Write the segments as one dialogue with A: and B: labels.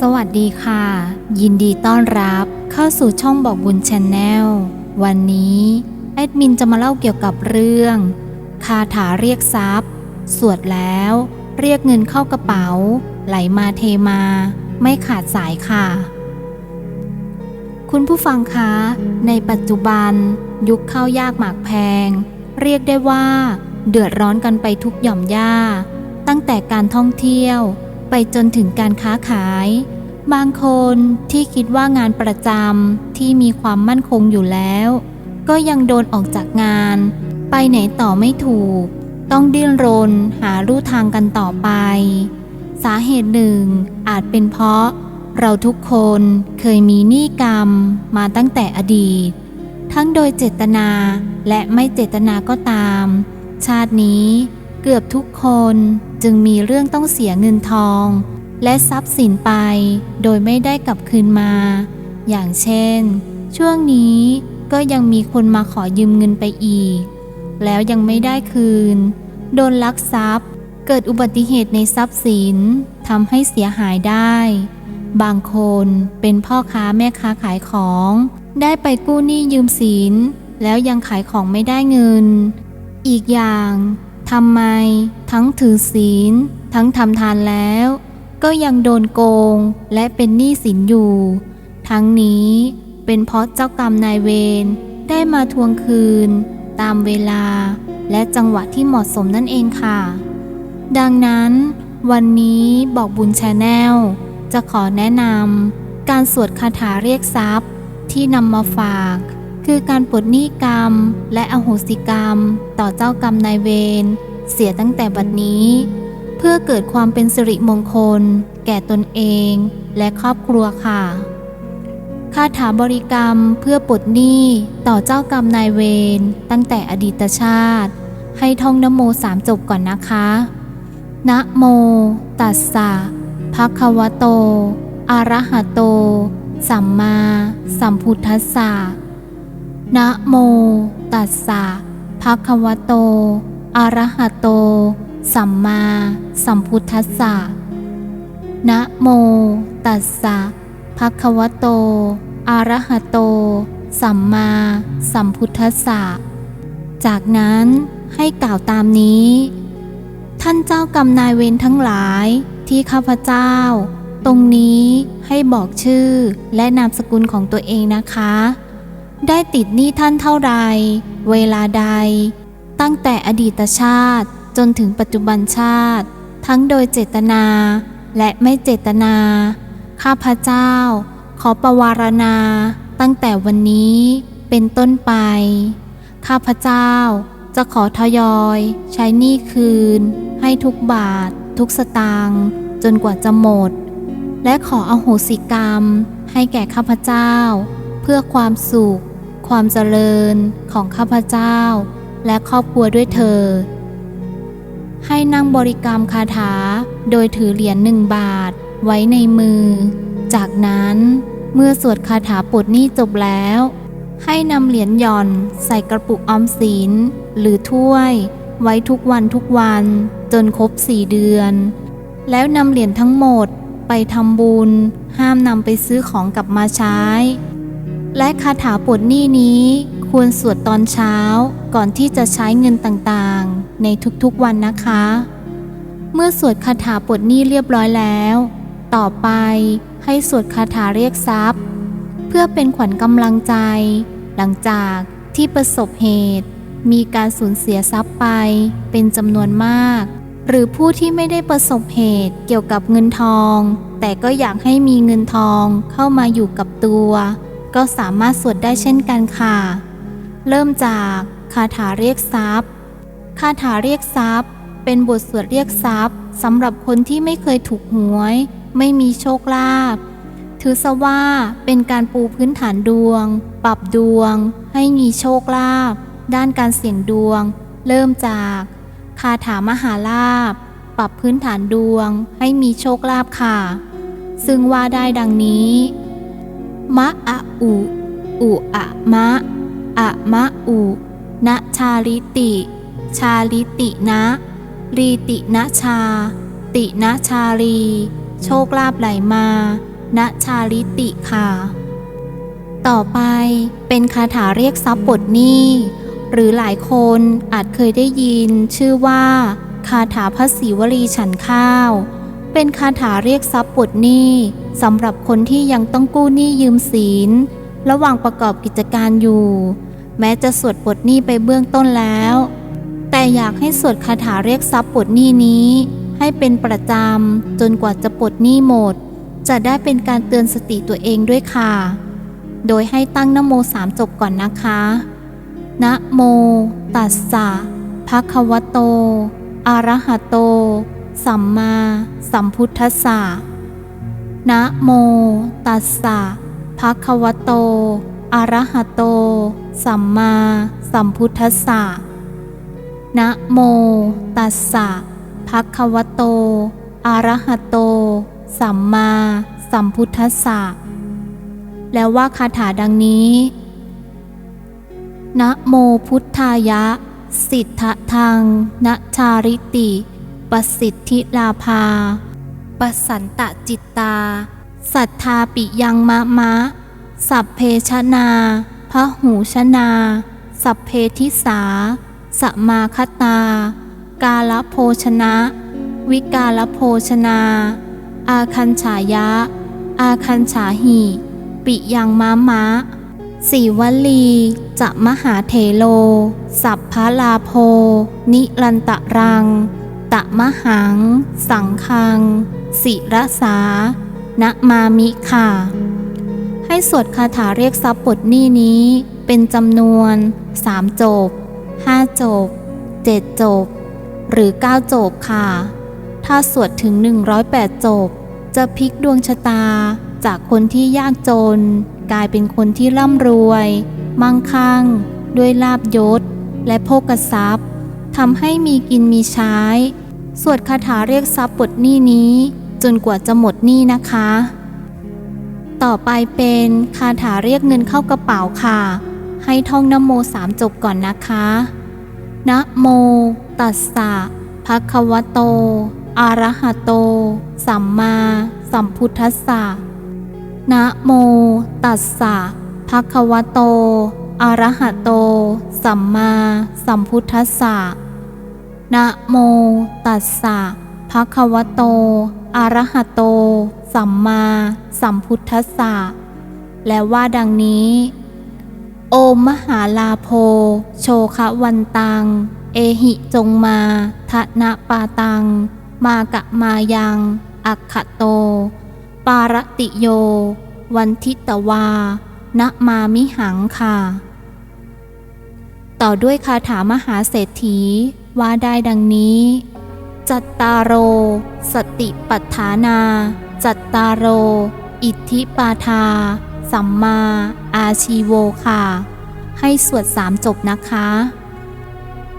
A: สวัสดีค่ะ ยินดีต้อนรับเข้าสู่ช่องบอกบุญชาแนลวันนี้แอดมินจะมาเล่าเกี่ยวกับเรื่องคาถาเรียกทรัพย์ สวดแล้ว เรียกเงินเข้ากระเป๋า ไหลมาเทมา ไม่ขาดสายค่ะ คุณผู้ฟังคะ ในปัจจุบัน ยุคข้าวยากหมากแพง เรียกได้ว่า เดือดร้อนกันไปทุกหย่อมย่าตั้งแต่การท่องเที่ยว ไปจนถึงการค้าขาย บางคนที่คิดว่างานประจำที่มีความมั่นคงอยู่แล้ว ก็ยังโดนออกจากงาน ไปไหนต่อไม่ถูก ต้องดิ้นรนหาลู่ทางกันต่อไป สาเหตุหนึ่งอาจเป็นเพราะเราทุกคนเคยมีหนี้กรรมมาตั้งแต่อดีต ทั้งโดยเจตนาและไม่เจตนาก็ตาม ชาตินี้ เกือบทุกคนจึงมีเรื่องต้องเสียเงินทอง และทรัพย์สินไป โดยไม่ได้กลับคืนมา อย่างเช่น ช่วงนี้ก็ยังมีคนมาขอยืมเงินไปอีก แล้วยังไม่ได้คืน โดนลักทรัพย์ เกิดอุบัติเหตุในทรัพย์สินทำให้เสียหายได้ บางคนเป็นพ่อค้าแม่ค้าขายของ ได้ไปกู้หนี้ยืมสิน แล้วยังขายของไม่ได้เงิน อีกอย่าง ทำไม ทั้งถือศีล ทั้งทำทานแล้ว ก็ยังโดนโกงและเป็นหนี้สินอยู่ ทั้งนี้เป็นเพราะเจ้ากรรมนายเวรได้มาทวงคืน ตามเวลา และจังหวะที่เหมาะสมนั่นเองค่ะ ดังนั้น วันนี้บอกบุญชาแนลจะขอแนะนำการสวดคาถาเรียกทรัพย์ที่นำมาฝาก คือการปลดหนี้กรรม และอโหสิกรรม ต่อเจ้ากรรมนายเวรเสียตั้งแต่บัดนี้ เพื่อเกิดความเป็นสิริมงคล แก่ตนเองและครอบครัวค่ะคาถาบริกรรมเพื่อปลดหนี้ต่อเจ้ากรรมนายเวรตั้งแต่อดีตชาติ ให้ท่องนโมสามจบก่อนนะคะนะโม ตัสสะภะคะวะโต อะระหะโต สัมมา สัมพุทธัสสะ นะโม ตัสสะภะคะวะโต อะระหะโต สัมมาสัมพุทธัสสะนะโม ตัสสะภะคะวะโต อะระหะโต สัมมาสัมพุทธัสสะจากนั้นให้กล่าวตามนี้ ท่านเจ้ากรรมนายเวรทั้งหลายที่ข้าพเจ้า ตรงนี้ให้บอกชื่อและนามสกุลของตัวเองนะคะ ได้ติดหนี้ท่านเท่าใดเวลาใด ตั้งแต่อดีตชาติจนถึงปัจจุบันชาติ ทั้งโดยเจตนาและไม่เจตนา ข้าพเจ้า ขอประวารณาตั้งแต่วันนี้เป็นต้นไป ข้าพเจ้าจะขอทยอยใช้หนี้คืน ให้ทุกบาท ทุกสตางค์จนกว่าจะหมด และขออโหสิกรรมให้แก่ข้าพเจ้า เพื่อความสุข ความเจริญของข้าพเจ้า และครอบครัวด้วยเธอญให้นั่งบริกรรมคาถาโดยถือเหรียญหนึ่งบาทไว้ในมือ จากนั้นเมื่อสวดคาถาปลดหนี้จบแล้ว ให้นำเหรียญหย่อนใส่กระปุกออมสินหรือถ้วย ไว้ทุกวันทุกวันจนครบสี่เดือน แล้วนำเหรียญทั้งหมดไปทำบุญ ห้ามนำไปซื้อของกลับมาใช้ และคาถาปลดหนี้นี้ควรสวดตอนเช้าก่อนที่จะใช้เงินต่างๆ ในทุกๆวันนะคะ เมื่อสวดคาถาปลดหนี้เรียบร้อยแล้ว ต่อไปให้สวดคาถาเรียกทรัพย์ เพื่อเป็นขวัญกำลังใจ หลังจากที่ประสบเหตุ มีการสูญเสียทรัพย์ไปเป็นจำนวนมาก หรือผู้ที่ไม่ได้ประสบเหตุเกี่ยวกับเงินทอง แต่ก็อยากให้มีเงินทองเข้ามาอยู่กับตัว ก็สามารถสวดได้เช่นกันค่ะ เริ่มจากคาถาเรียกทรัพย์ คาถาเรียกทรัพย์ เป็นบทสวดเรียกทรัพย์สำหรับคนที่ไม่เคยถูกหวย ไม่มีโชคลาภถือซะว่าเป็นการปูพื้นฐานดวง ปรับดวง ให้มีโชคลาภด้านการเสี่ยงดวง เริ่มจากคาถามหาลาภปรับพื้นฐานดวงให้มีโชคลาภค่ะ ซึ่งว่าได้ดังนี้ มะอะอุ อุอะมะ อะมะอุนะชาลิติ ชาลิตินะรีตินะชา ตินะชาลี โชคลาภไหลมาณชาลิติค่ะ ต่อไปเป็นคาถาเรียกทรัพย์ปลดหนี้ หรือหลายคนอาจเคยได้ยินชื่อว่า คาถาพระศิวลีฉันข้าว เป็นคาถาเรียกทรัพย์ปลดหนี้สำหรับคนที่ยังต้องกู้หนี้ยืมสินระหว่างประกอบกิจการอยู่ แม้จะสวดปลดหนี้ไปเบื้องต้นแล้ว แต่อยากให้สวดคาถาเรียกทรัพย์ปลดหนี้นี้ ให้เป็นประจำจนกว่าจะปลดหนี้หมด จะได้เป็นการเตือนสติตัวเองด้วยค่ะ โดยให้ตั้งนโมสามจบก่อนนะคะนะโม ตัสสะภะคะวะโต อะระหะโต สัมมาสัมพุทธัสสะ นะโม ตัสสะภะคะวะโต อะระหะโต สัมมาสัมพุทธัสสะ นะโม ตัสสะภะคะวะโต อะระหะโต สัมมาสัมพุทธัสสะ แล้วว่าคาถาดังนี้ นะโมพุทธายะ สิทธทังนะชาริติ ปสิทธิลาภาปสันตะจิตตา สัทธาปิยังมะมะ สัพเพชนาพระหูชนา สัพเพทิสา สมาคตา กาลโภชนะ วิกาลโภชนา อาคันฉายะ อาคันฉาหิ ปิยังม้ามะสีวลีจะมหาเถโล สัพพลาโพ นิลันตะรัง ตะมหัง สังคัง สิรสาณมามิค่ะ ให้สวดคาถาเรียกทรัพย์ปลดนี้นี้เป็นจำนวนสามจบห้าจบเจ็ดจบ หรือเก้าจบค่ะ ถ้าสวดถึง 108 จบ จะพลิกดวงชะตาจากคนที่ยากจน กลายเป็นคนที่ร่ำรวย มั่งคั่ง ด้วยลาบยศ และโภกทรัพย์ทำให้มีกินมีใช้ สวดคาถาเรียกทรัพย์ปลดหนี้นี้ จนกว่าจะหมดหนี้นะคะ ต่อไปเป็นคาถาเรียกเงินเข้ากระเป๋าค่ะ ให้ท่องนโมสามจบก่อนนะคะนะโม ตัสสะภะคะวะโต อะระหะโต สัมมาสัมพุทธัสสะนะโม ตัสสะภะคะวะโต อะระหะโต สัมมาสัมพุทธัสสะ นะโม ตัสสะภะคะวะโต อะระหะโต สัมมาสัมพุทธัสสะ และว่าดังนี้ โอมมหาลาโพ โชคะวันตัง เอหิจงมาทะนะปาตัง มากะมายัง อักขะโต ปารติโย วันทิตวานะมามิหังค่ะ ต่อด้วยคาถามหาเศรษฐี ว่าได้ดังนี้ จัตตารโร สติปัฏฐานา จัตตารโร อิทธิปาทา สัมมา อาชีโวค่ะ ให้สวดสามจบนะคะ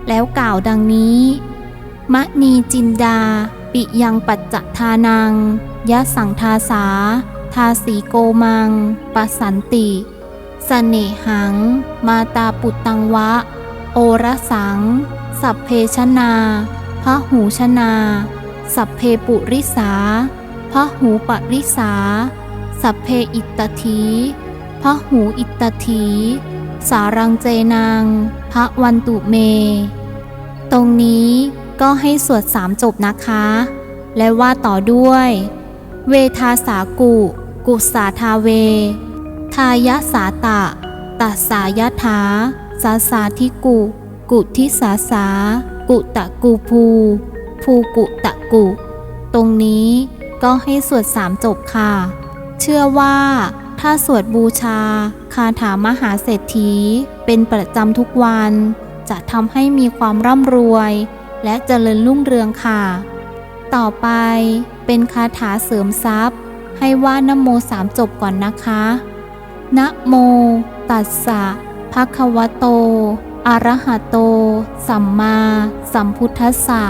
A: แล้วกล่าวดังนี้มะนีจินดา ปิยังปัจจทานัง ยะสังทาสา ทาสีโกมัง ปสันติสเนหัง มาตาปุตตังวะ โอระสัง สัพเพชนาพระหูชนา สัพเพปุริสาพระหูปริสา สัพเพอิตตทีพระหูอิตตทีสารังเจนางพระวันตุเม ตรงนี้ก็ให้สวดสามจบนะคะ และว่าต่อด้วย เวทาสากุ กุสาทาเว ทายะสาตะ ตัสสายะถาสาสาทิกุ กุทิสาสา กุตะกูภู ภูกุตะกุ ตรงนี้ก็ให้สวดสามจบค่ะ เชื่อว่าถ้าสวดบูชา คาถามหาเศรษฐี เป็นประจำทุกวัน จะทำให้มีความร่ำรวย และเจริญรุ่งเรืองค่ะ ต่อไปเป็นคาถาเสริมทรัพย์ ให้ว่านโมสามจบก่อนนะคะ นะโม ตัสสะภะคะวะโต อระหะโต สัมมาสัมพุทธัสสะ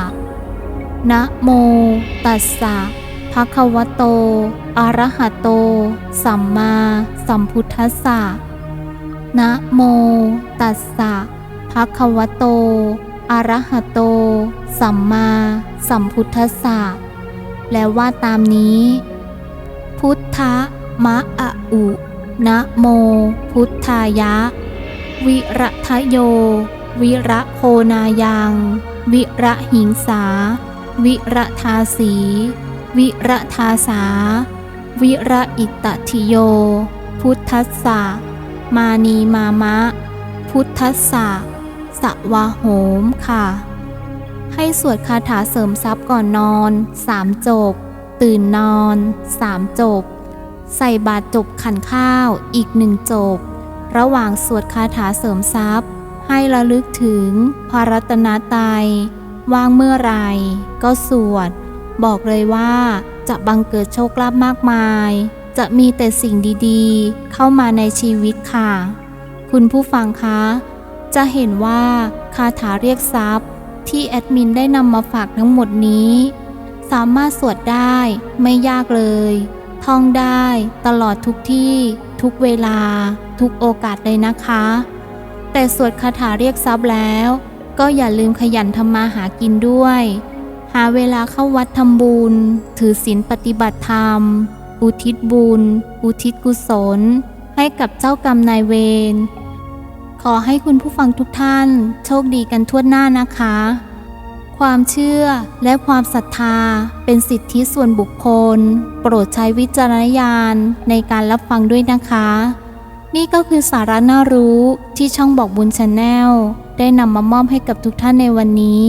A: นะโม ตัสสะภะคะวะโต อะระหะโต สัมมาสัมพุทธัสสะ นะโม ตัสสะภะคะวะโต อะระหะโต สัมมาสัมพุทธัสสะ แล้วว่าตามนี้ พุทธะมะอะอุ นะโม พุทธายะ วิระทะโย วิระโคนายัง วิระหิงสา วิระทาสี วิระทาสา วิระอิตติโย พุทธัสสะ มานีมามะ พุทธัสสะสวะโหมค่ะ ให้สวดคาถาเสริมทรัพย์ก่อนนอนสามจบ ตื่นนอนสามจบ ใส่บาตรจบขันข้าวอีกหนึ่งจบ ระหว่างสวดคาถาเสริมทรัพย์ ให้ระลึกถึงพระรัตนตรัยว่างเมื่อไรก็สวด บอกเลยว่าจะบังเกิดโชคลาภมากมาย จะมีแต่สิ่งดีๆ เข้ามาในชีวิตค่ะ คุณผู้ฟังคะ จะเห็นว่าคาถาเรียกทรัพย์ ที่แอดมินได้นำมาฝากทั้งหมดนี้ สามารถสวดได้ไม่ยากเลย ท่องได้ตลอดทุกที่ทุกเวลา ทุกโอกาสเลยนะคะ แต่สวดคาถาเรียกทรัพย์แล้ว ก็อย่าลืมขยันทำมาหากินด้วย หาเวลาเข้าวัดทำบุญ ถือศีลปฏิบัติธรรม อุทิศบุญ อุทิศกุศล ให้กับเจ้ากรรมนายเวร ขอให้คุณผู้ฟังทุกท่าน โชคดีกันทั่วหน้านะคะ ความเชื่อและความศรัทธาเป็นสิทธิส่วนบุคคล โปรดใช้วิจารณญาณในการรับฟังด้วยนะคะ นี่ก็คือสาระน่ารู้ที่ช่องบอกบุญชาแนลได้นำมามอบให้กับทุกท่านในวันนี้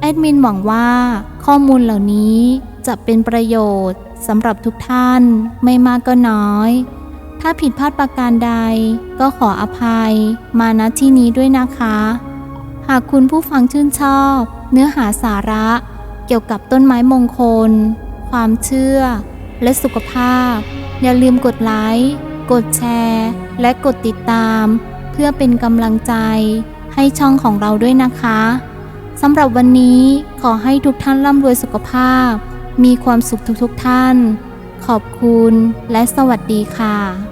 A: แอดมินหวังว่าข้อมูลเหล่านี้จะเป็นประโยชน์สำหรับทุกท่านไม่มากก็น้อย ถ้าผิดพลาดประการใดก็ขออภัยมาณที่นี้ด้วยนะคะ หากคุณผู้ฟังชื่นชอบ เนื้อหาสาระเกี่ยวกับต้นไม้มงคล ความเชื่อ และสุขภาพ อย่าลืมกดไลค์ กดแชร์ และกดติดตาม เพื่อเป็นกำลังใจให้ช่องของเราด้วยนะคะสำหรับวันนี้ขอให้ทุกท่านร่ำรวยสุขภาพ มีความสุขทุกๆท่าน ขอบคุณและสวัสดีค่ะ